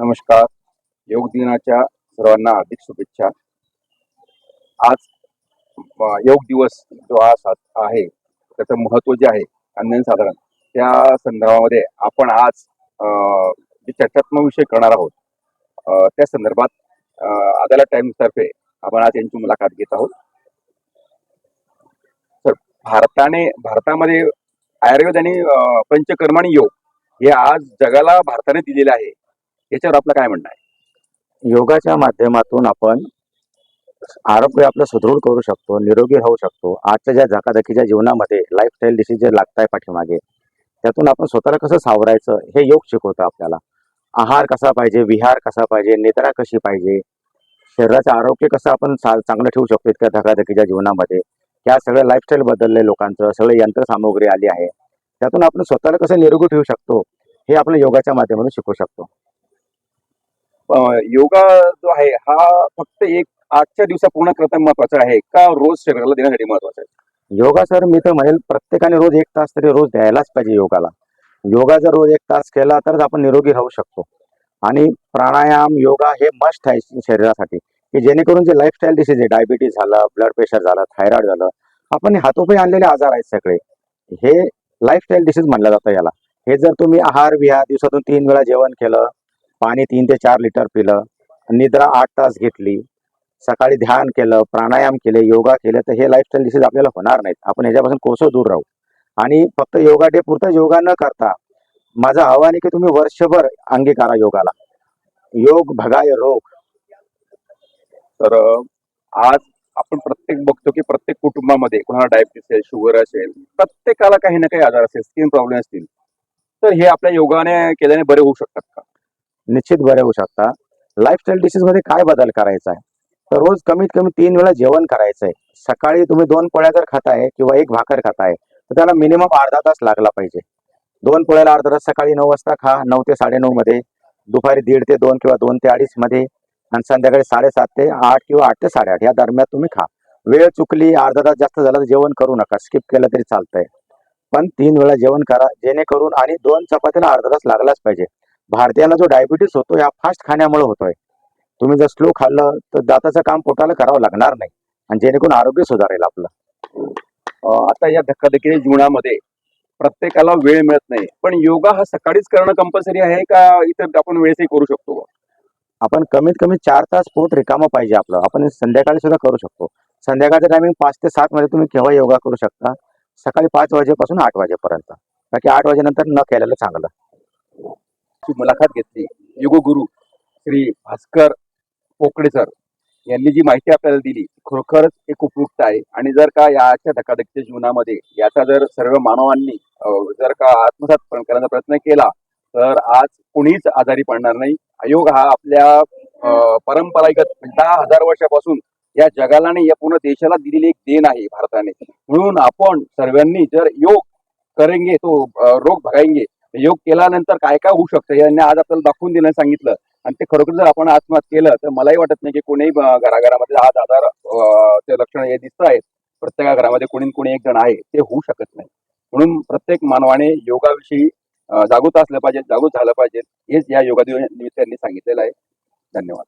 नमस्कार. योग दिनाच्या सर्वांना हार्दिक शुभेच्छा. आज योग दिवस जो आज आहे त्याचं महत्त्व जे आहे अनन्यसाधारण त्या संदर्भामध्ये आपण आज जे चर्चात्मक विषय करणार आहोत त्या संदर्भात अ, अदालत टाइम्स तर्फे आपण आज यांची मुलाखत घेत आहोत. भारताने भारतामध्ये आयुर्वेद आणि पंचकर्म आणि योग हे आज जगाला भारताने दिलेलं आहे. याच्यावर आपलं काय म्हणणं आहे? योगाच्या माध्यमातून आपण आरोग्य आपलं सुदृढ करू शकतो निरोगी राहू शकतो. आजच्या ज्या धकाधकीच्या जीवनामध्ये लाईफस्टाईल डिसीज जे लागत आहे पाठीमागे त्यातून आपण स्वतःला कसं सावरायचं हे योग शिकवतं आपल्याला. आहार कसा पाहिजे विहार कसा पाहिजे निद्रा कशी पाहिजे शरीराचं आरोग्य कसं आपण चा- चांगलं ठेवू शकतो इतक्या धकाधकीच्या जीवनामध्ये त्या सगळं लाईफस्टाईल बदलले लोकांचं सगळं यंत्रसामुग्री आली आहे. त्यातून आपण स्वतःला कसं निरोगी ठेवू शकतो हे आपण योगाच्या माध्यमातून शिकू शकतो. योगा जो आहे हा फक्त एक आजच्या दिवसा पूर्ण करणं महत्वाचं आहे का रोज शरीराला देण्यासाठी महत्वाचं आहे? योगा सर मी तर म्हणेल प्रत्येकाने रोज एक तास तरी रोज द्यायलाच पाहिजे योगाला. योगा जर रोज एक तास केला तरच आपण निरोगी राहू शकतो. आणि प्राणायाम योगा हे मस्ट आहे शरीरासाठी. की जेणेकरून जे लाईफस्टाईल डिसीज आहे डायबिटीज झालं ब्लड प्रेशर झालं थायरॉइड झालं आपण हातोपाई आणलेले आजार आहेत सगळे. हे लाईफस्टाईल डिसीज म्हणलं जातं याला. हे जर तुम्ही आहार विहार दिवसातून तीन वेळा जेवण केलं पाणी तीन ते चार लिटर पिलं निद्रा आठ तास घेतली सकाळी ध्यान केलं प्राणायाम केले योगा केले तर हे लाईफस्टाईल डिसीज आपल्याला होणार नाहीत. आपण याच्यापासून कोसो दूर राहू. आणि फक्त योगा डे पुरता योगा न करता माझं आव्हान आहे की तुम्ही वर्षभर अंगीकारा योगाला. योग भगाय रोग. तर आज आपण प्रत्येक बघतो की प्रत्येक कुटुंबामध्ये कोणाला डायबिटीस असेल शुगर असेल प्रत्येकाला काही ना काही आजार असेल स्किन प्रॉब्लेम असतील. तर हे आपल्या योगाने केल्याने बरे होऊ शकतात का? निश्चित बरे होऊ शकता. लाईफस्टाईल डिसीजमध्ये काय बदल करायचा आहे? तर रोज कमीत कमी तीन वेळा जेवण करायचं आहे सकाळी तुम्ही दोन पोळ्या जर खाताय किंवा एक भाकर खाताय तर त्याला मिनिमम अर्धा तास लागला पाहिजे. दोन पोळ्याला अर्धा तास सकाळी नऊ वाजता खा नऊ ते साडेनऊ मध्ये. दुपारी दीड ते दोन किंवा दोन ते अडीच मध्ये आणि संध्याकाळी साडेसात ते आठ किंवा आठ ते साडेआठ या दरम्यान तुम्ही खा. वेळ चुकली अर्धा तास जास्त झाला तर जेवण करू नका. स्किप केलं तरी चालतंय. पण तीन वेळा जेवण करा जेणेकरून आणि दोन चपातीला अर्धा तास लागलाच पाहिजे. भारतीयांना जो डायबिटीस होतो या फास्ट खाण्यामुळे होतोय. तुम्ही जर स्लो खाल्लं तर दाताचं काम पोटाला करावं लागणार नाही. आणि जेणेकरून आरोग्य सुधारेल आपलं. आता या धक्काधक्की जीवनामध्ये प्रत्येकाला वेळ मिळत नाही. पण योगा हा सकाळीच करणं कंपल्सरी आहे का इतर आपण वेळेसही करू शकतो? आपण कमीत कमी चार तास पोट रिकामं पाहिजे आपलं. आपण संध्याकाळी सुद्धा करू शकतो. संध्याकाळचं टायमिंग पाच ते सात मध्ये तुम्ही केव्हा योगा करू शकता? सकाळी पाच वाजेपासून आठ वाजेपर्यंत. बाकी आठ वाजेनंतर न केलेलं चांगलं. मुलाखत घेतली. युगगुरु श्री भास्कर पोकळे सर यांनी जी माहिती आपल्याला दिली खरोखरच एक उपयुक्त आहे. आणि जर का याच्या धकाधकीच्या जीवनामध्ये याचा जर सर्व मानवांनी जर का आत्मसात करण्याचा प्रयत्न केला तर आज कुणीच आजारी पडणार नाही. योग हा आपल्या परंपरागत दहा हजार वर्षापासून या जगाला आणि या पूर्ण देशाला दिलेली एक देण आहे भारताने. म्हणून आपण सर्वांनी जर योग करेंगे तो रोग भगायंगे योग केल्यानंतर काय काय होऊ शकतं यांनी आज आपल्याला दाखवून दिलं सांगितलं. आणि ते खरोखर जर आपण आत्महत केलं तर मलाही वाटत नाही की कोणीही घराघरामध्ये आज आजार ते लक्षण हे दिसत आहेत. प्रत्येका घरामध्ये कोणी कोणी एक जण आहे ते होऊ शकत नाही. म्हणून प्रत्येक मानवाने योगाविषयी जागृत असलं पाहिजे जागृत झालं पाहिजे हेच या योगा दिवस निमित्त त्यांनी सांगितलेलं आहे. धन्यवाद.